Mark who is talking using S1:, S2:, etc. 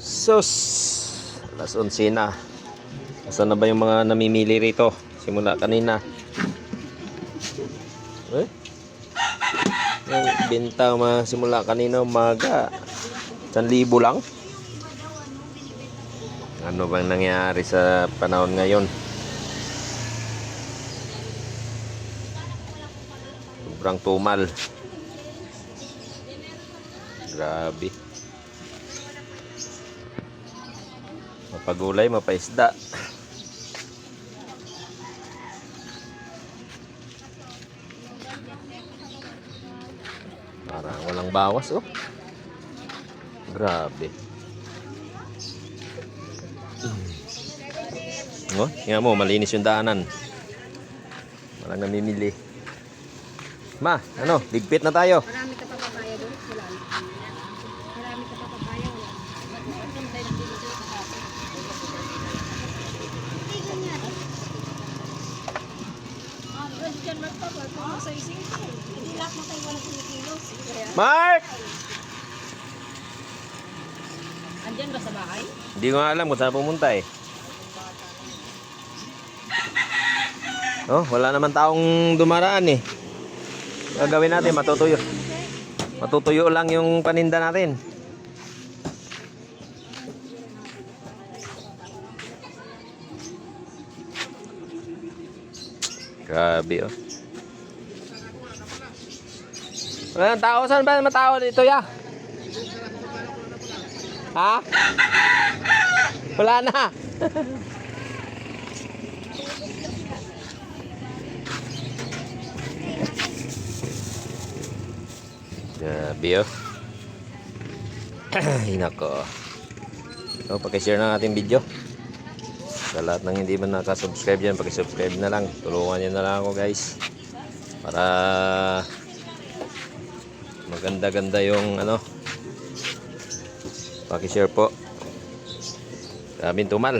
S1: Sus! Alas 11 na. Asan na ba yung mga namimili rito? Simula kanina. Eh? Yung benta mga simula kanina umaga. 1,000 lang. Ano bang nangyari sa panahon ngayon? Sobrang tumal. Grabe. Mapagulay, mapaisda. Parang walang bawas, oh. Grabe. Oh, tingnan mo, malinis yung daanan. Walang namimili. Ma, ano, ligpit na tayo.
S2: Marami ka pa papaya doon? Marami ka pa papaya? Wala. Hindi lahat mo tayo walang kinikilos.
S1: Mark!
S2: Andyan ba sa bahay?
S1: Hindi ko nga alam kung saan pumunta eh. Oh, wala naman taong dumaraan eh. Gagawin natin, matutuyo. Matutuyo lang yung paninda natin. Grabe oh. Wala nang tao. Saan ba naman tao dito ya? Ha? Wala na. Grabe oh. Ay, nako. So, pakishare na ating video. Sa lahat ng hindi man nakasubscribe dyan, pakisubscribe na lang. Tulungan nyo na lang ako guys. Para maganda-ganda yung ano. Pakishare po. Daming tumal.